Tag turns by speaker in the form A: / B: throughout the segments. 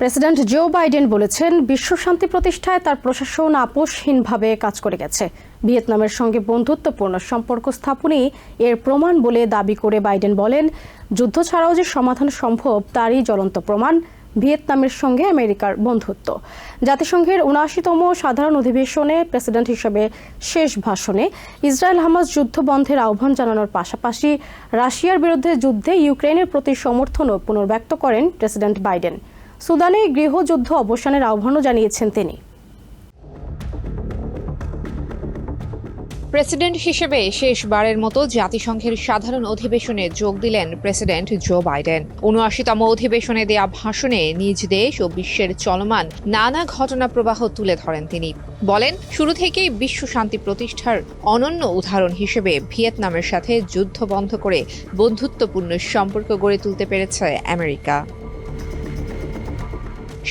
A: President Joe Biden বলেছেন, বিশ্ব শান্তি প্রতিষ্ঠায় তার প্রশাসন আপোষহীনভাবে কাজ করে গেছে। ভিয়েতনামের সঙ্গে বন্ধুত্বপূর্ণ সম্পর্ক স্থাপনই এর প্রমাণ বলে দাবি করে বাইডেন বলেন, যুদ্ধ ছাড়াও যে সমাধান সম্ভব তারই জ্বলন্ত প্রমাণ, ভিয়েতনামের সঙ্গে আমেরিকার বন্ধুত্ব। জাতিসংঘের উনআশিতম সাধারণ অধিবেশনে প্রেসিডেন্ট হিসেবে শেষ ভাষণে ইসরায়েল হামাস যুদ্ধ বন্ধের আহ্বান জানানোর পাশাপাশি রাশিয়ার বিরুদ্ধে যুদ্ধে ইউক্রেনের প্রতি সমর্থনও পুনর্ব্যক্ত করেন প্রেসিডেন্ট বাইডেন। সুদানে গৃহযুদ্ধ অবসানের আহ্বানও জানিয়েছেন তিনি।
B: প্রেসিডেন্ট হিসেবে শেষবারের মতো জাতিসংঘের সাধারণ অধিবেশনে যোগ দিলেন প্রেসিডেন্ট জো বাইডেন। উনআশিতম অধিবেশনে দেয়া ভাষণে নিজ দেশ ও বিশ্বের চলমান নানা ঘটনা প্রবাহ তুলে ধরেন তিনি। বলেন, শুরু থেকেই বিশ্ব শান্তি প্রতিষ্ঠার অনন্য উদাহরণ হিসেবে ভিয়েতনামের সাথে যুদ্ধ বন্ধ করে বন্ধুত্বপূর্ণ সম্পর্ক গড়ে তুলতে পেরেছে আমেরিকা।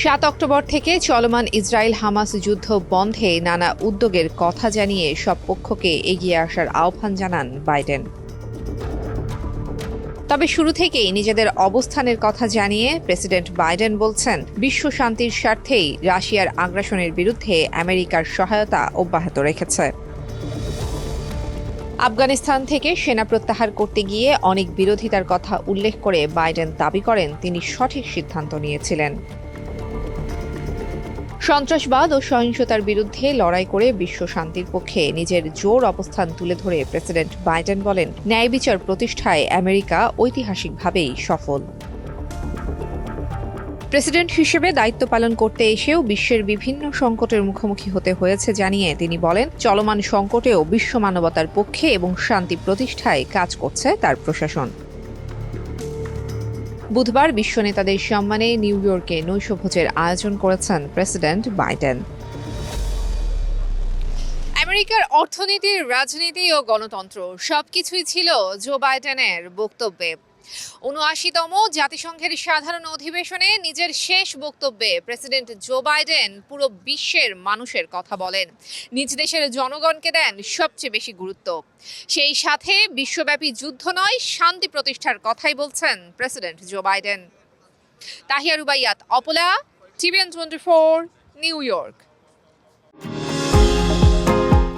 B: সাত অক্টোবর থেকে চলমান ইসরায়েল হামাস যুদ্ধ বন্ধে নানা উদ্যোগের কথা জানিয়ে সব পক্ষকে এগিয়ে আসার আহ্বান জানান বাইডেন। তবে শুরু থেকেই নিজেদের অবস্থানের কথা জানিয়ে প্রেসিডেন্ট বাইডেন বলছেন, বিশ্ব শান্তির স্বার্থেই রাশিয়ার আগ্রাসনের বিরুদ্ধে আমেরিকার সহায়তা অব্যাহত রেখেছে। আফগানিস্তান থেকে সেনা প্রত্যাহার করতে গিয়ে অনেক বিরোধিতার কথা উল্লেখ করে বাইডেন দাবি করেন, তিনি সঠিক সিদ্ধান্ত নিয়েছিলেন। সন্ত্রাসবাদ ও সহিংসতার বিরুদ্ধে লড়াই করে বিশ্ব শান্তির পক্ষে নিজের জোর অবস্থান তুলে ধরে প্রেসিডেন্ট বাইডেন বলেন, ন্যায় বিচার প্রতিষ্ঠায় আমেরিকা ঐতিহাসিকভাবেই সফল। প্রেসিডেন্ট হিসেবে দায়িত্ব পালন করতে এসেও বিশ্বের বিভিন্ন সংকটের মুখোমুখি হতে হয়েছে জানিয়ে তিনি বলেন, চলমান সংকটেও বিশ্ব মানবতার পক্ষে এবং শান্তি প্রতিষ্ঠায় কাজ করছে তার প্রশাসন। বুধবার বিশ্ব নেতাদের সম্মানে নিউ ইয়র্কে নৈশভোজের আয়োজন করেছেন প্রেসিডেন্ট বাইডেন। আমেরিকার অর্থনীতির রাজনীতি ও গণতন্ত্র সবকিছুই ছিল জো বাইডেনের বক্তব্যে। উনআশিতম জাতিসংঘের সাধারণ অধিবেশনে নিজের শেষ বক্তব্যে প্রেসিডেন্ট জো বাইডেন পুরো বিশ্বের মানুষের কথা বলেন। নিজ দেশের জনগণকে দেন সবচেয়ে বেশি গুরুত্ব। সেই সাথে বিশ্বব্যাপী যুদ্ধ নয়, শান্তি প্রতিষ্ঠার কথাই বলছেন president Joe Biden. Tahia Rubaiyat, Apala, TVN twenty four, New York.